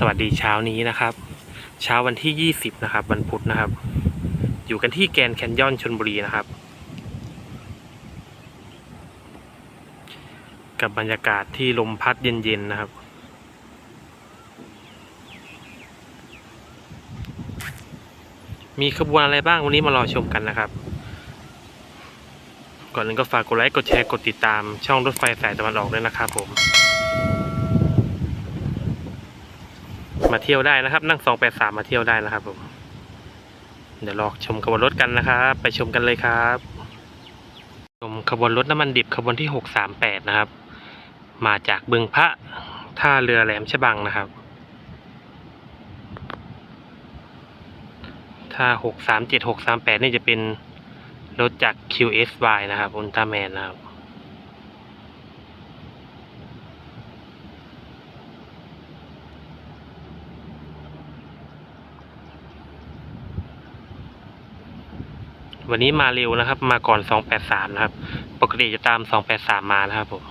สวัสดีเช้านี้นะครับ เช้าวันที่ 20 นะครับ วันพุธนะครับ อยู่กันที่แกนแคนยอนชนบุรีนะครับ กับบรรยากาศที่ลมพัดเย็นๆนะครับ มีขบวนอะไรบ้างวันนี้มารอชมกันนะครับ ก่อนอื่นก็ฝากกดไลค์กดแชร์กดติดตามช่องรถไฟสายตะวันออกด้วยนะครับผม มาเที่ยวได้นะครับ นั่งสองแปดสามมาเที่ยวได้นะครับผมเดี๋ยวรอชมขบวนรถกันนะครับไปชมกันเลยครับชมขบวนรถน้ำมันดิบขบวนที่หกสามแปดนะครับ มาจากบึงพระท่าเรือแหลมฉบังนะครับถ้าหกสามเจ็ดหกสามแปดนี่จะเป็นรถจาก QSY นะครับอุลตร้าแมนนะครับ วันนี้มาเร็วนะครับ มาก่อน 283 นะครับ ปกติจะตาม 283 มานะครับผม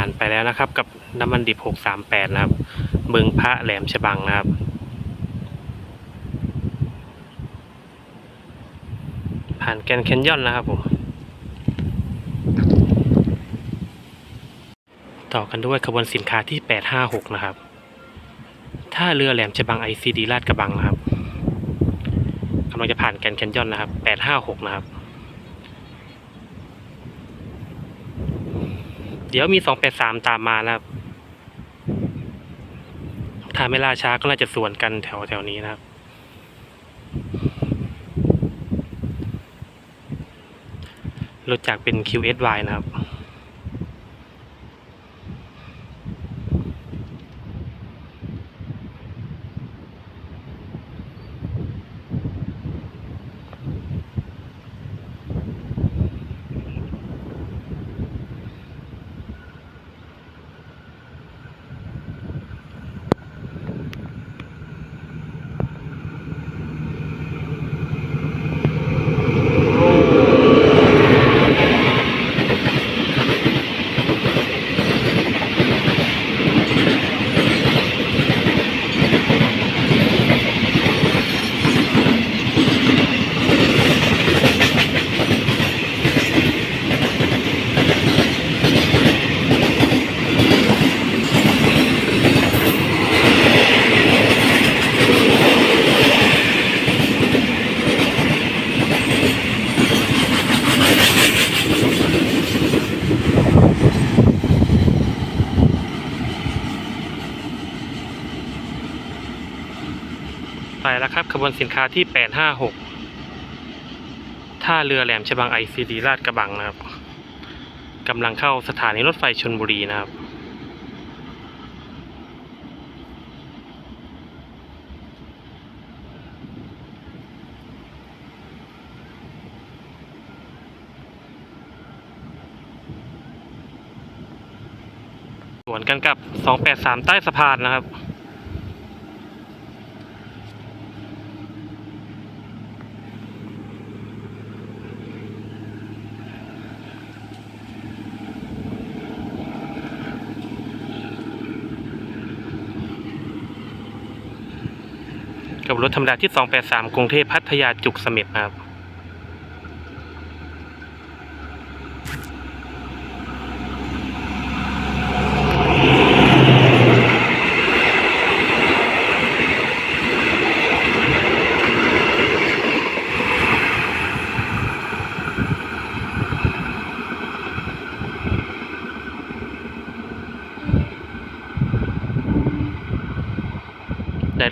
ผ่านไปแล้วนะครับ กับน้ำมันดิบ 638 นะครับ บึงพระแหลมฉบังนะครับ ผ่านแกนแคนยอนนะครับผม ต่อกันด้วยขบวนสินค้าที่ 856 นะครับท่าเรือแหลมฉบัง ICD ลาดกระบังนะครับกำลังจะผ่านแกนแคนยอนนะครับ 856 นะครับ เดี๋ยวมีสองแปดสามตามมานะครับถ้าไม่ล่าช้าก็น่าจะสวนกันแถวแถวนี้นะครับรถจากเป็น QSY นะครับ ไป แล้วครับขบวนสินค้าที่ 856 ท่าเรือแหลมฉบัง ICD ลาดกระบังนะครับกำลังเข้าสถานีรถไฟชนบุรีนะครับสวนกันกับ 283 ใต้สะพานนะครับ รถธรรมดาที่ 283 กรุงเทพพัทยาจุกเสม็ดครับ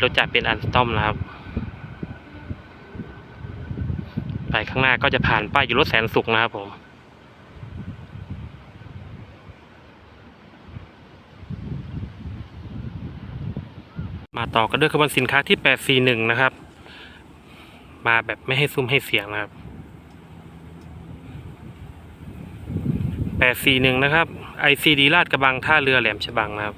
รถจากรเป็นอันสตอมนะครับ ไปข้างหน้าก็จะผ่านป้ายอยู่รถแสนสุขนะครับผมมาต่อกันด้วยขบวนสินค้าที่ 841 นะครับ มาแบบไม่ให้ซุ้มให้เสียงนะครับ 841 นะครับ ICD ลาดกระบังท่าเรือแหลมฉบังนะครับ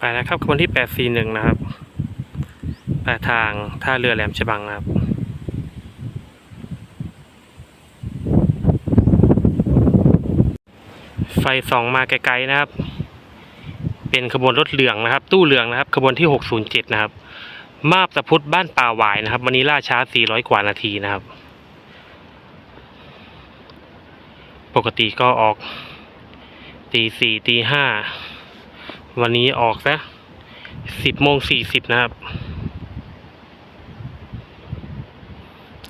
ไปแล้วครับขบวนที่841นะครับไปทางท่าเรือแหลมฉบังนะครับไฟส่องมาไกลๆนะครับ เป็นขบวนรถเหลืองนะครับ ตู้เหลืองนะครับขบวนที่ 607 นะครับ มาบตะพุทธบ้านป่าหวายนะครับ วันนี้ล่าช้า 400 กว่านาทีนะครับ ปกติก็ออกตีสี่ตีห้า วันนี้ออกซะสิบโมงสี่สิบนะครับ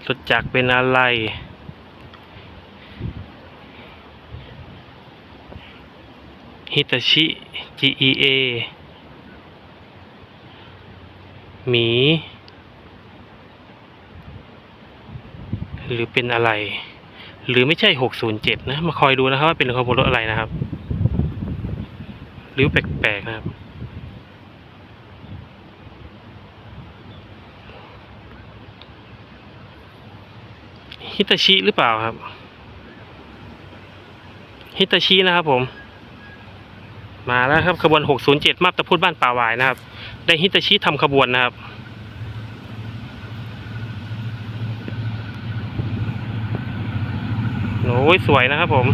รถจักรเป็นอะไร ฮิตาชิ GEA หมี หรือเป็นอะไร หรือไม่ใช่ 607 นะ มาคอยดูนะครับว่าเป็นขบวนรถอะไรนะครับ รือแปลกๆนะครับ ฮิตาชิหรือเปล่าครับ ฮิตาชินะครับผม มาแล้วครับขบวน 607 มาบตะพุดบ้านป่าวายนะครับ ได้ฮิตาชิทำขบวนนะครับโอ้ยสวยนะครับผม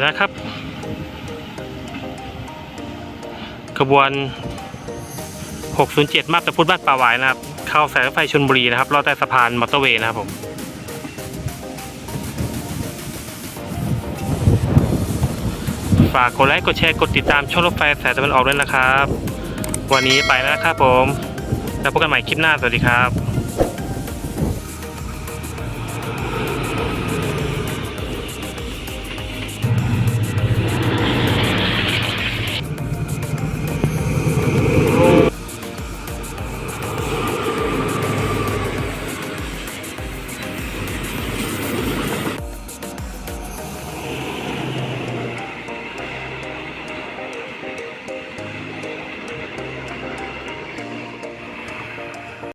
แล้วครับ ขบวน 607 มาบตะพุดบ้านป่าหวายนะครับ เข้าสายรถไฟชลบุรีนะครับรอดใต้สะพานมอเตอร์เวย์นะครับผมฝากกดไลค์กดแชร์กดติดตามช่องรถไฟสายตะวันออกด้วยนะครับ วันนี้ไปแล้วนะครับผม แล้วพบกันใหม่คลิปหน้า สวัสดีครับ